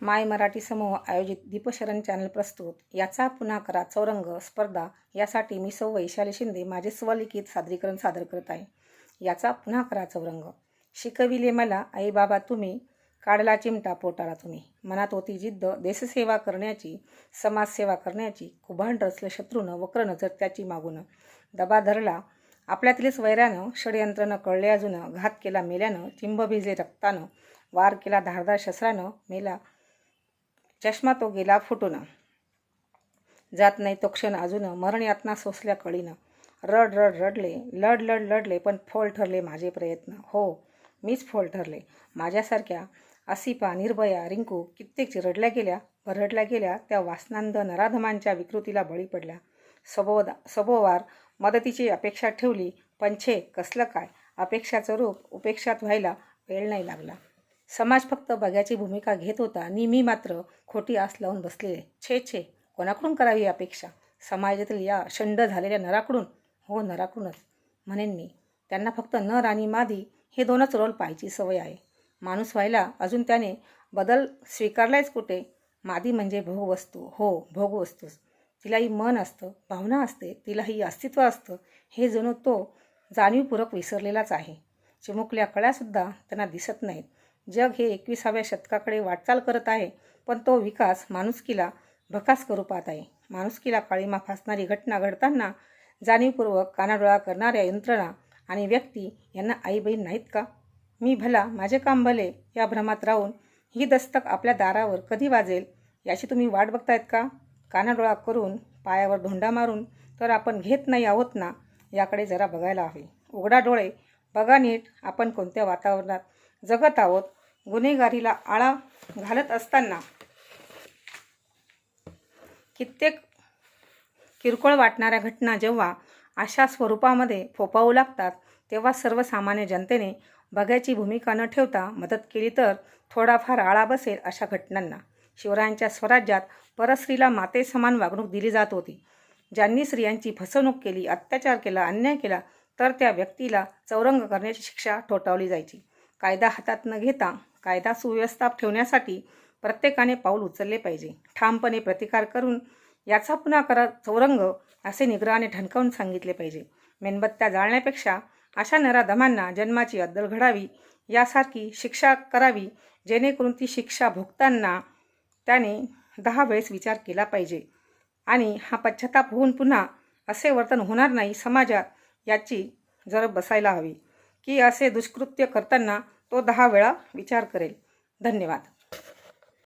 माय मराठी समूह आयोजित दीपशरण चॅनल प्रस्तुत. याचा पुन्हा करा चौरंग स्पर्धा. यासाठी मी सौ वैशाली शिंदे माझे स्वलिखित सादरीकरण सादर करत आहे. याचा पुन्हा करा चौरंग. शिकविले मला आई बाबा तुम्ही काढला चिमटा पोटाला तुम्ही. मनात होती जिद्द देशसेवा करण्याची समाजसेवा करण्याची कुभांड रचलं शत्रूनं वक्र नजर त्याची मागून. दबा धरला आपल्यातलेच वैऱ्यानं षडयंत्रनं कळले अजून घात केला मेल्यानं चिंब भिजले रक्तानं वार केला धारदार शस्त्रानं मेला चष्मा तो गेला फुटून. जात नाही तो क्षण अजून. मरण यातना सोसल्या कळीनं. रड रड रडले. लढ लढ लढले पण फोल ठरले माझे प्रयत्न. हो मीच फोल ठरले. माझ्यासारख्या असिपा निर्भया रिंकू कित्येक रडल्या गेल्या. भरडल्या गेल्या. त्या वासनांद नराधमांच्या विकृतीला बळी पडल्या. सबोदा सबोवार मदतीची अपेक्षा ठेवली. पण छे कसलं काय? अपेक्षाचं रूप उपेक्षात व्हायला वेळ नाही लागला. समाज फक्त बघ्याची भूमिका घेत होता आणि मी मात्र खोटी आस लावून बसलेले छे छे कोणाकडून करावी अपेक्षा? समाजातील या शंड झालेल्या नराकडून? हो नराकडूनच. म्हणेन मी त्यांना फक्त नर आणि मादी हे दोनच रोल पाहायची सवय आहे. माणूस व्हायला अजून त्याने बदल स्वीकारलायच कुठे? मादी म्हणजे भोगवस्तू हो भोगवस्तूच तिलाही मन असतं भावना असते तिलाही अस्तित्व असतं. हे जणू तो जाणीवपूर्वक विसरलेलाच आहे. चिमुकल्या कळ्यासुद्धा त्यांना दिसत नाहीत. जग हे एकविसाव्या शतकाकडे वाटचाल करत आहे पण तो विकास माणुसकीला भकास स्वरूपात आहे. माणुसकीला काळीमा फासणारी घटना घडताना जाणीवपूर्वक कानाडोळा करणाऱ्या यंत्रणा आणि व्यक्ती यांना आई बहीण नाहीत का? मी भला माझे काम भले या भ्रमात राहून ही दस्तक आपल्या दारावर कधी वाजेल याची तुम्ही वाट बघतायत का? कानाडोळा करून पायावर धोंडा मारून तर आपण घेत नाही आहोत ना? याकडे जरा बघायला हवे. उघडा डोळे बघा नीट आपण कोणत्या वातावरणात जगत आहोत गुन्हेगारीला आळा घालत असताना कित्येक किरकोळ वाटणाऱ्या घटना जेव्हा अशा स्वरूपामध्ये फोपावू लागतात तेव्हा सर्वसामान्य जनतेने बघायची भूमिका न ठेवता मदत केली तर थोडाफार आळा बसेल अशा घटनांना. शिवरायांच्या स्वराज्यात परस्त्रीला माते समान वागणूक दिली जात होती. ज्यांनी स्त्रियांची फसवणूक केली अत्याचार केला अन्याय केला तर त्या व्यक्तीला चौरंग करण्याची शिक्षा ठोठावली जायची. कायदा हातात न घेता कायदा सुव्यवस्था ठेवण्यासाठी प्रत्येकाने पाऊल उचलले पाहिजे. ठामपणे प्रतिकार करून याचा पुन्हा करा चौरंग असे निग्रहाने ठणकावून सांगितले पाहिजे. मेणबत्त्या जाळण्यापेक्षा अशा नराधमांना जन्माची अद्दल घडावी यासारखी शिक्षा करावी जेणेकरून ती शिक्षा भोगताना त्याने दहा वेळेस विचार केला पाहिजे. आणि हा पश्चाताप होऊन पुन्हा असे वर्तन होणार नाही समाजात याची जर बसायला हवी. की असे दुष्कृत्य करताना तो दहा वेळा विचार करेल. धन्यवाद.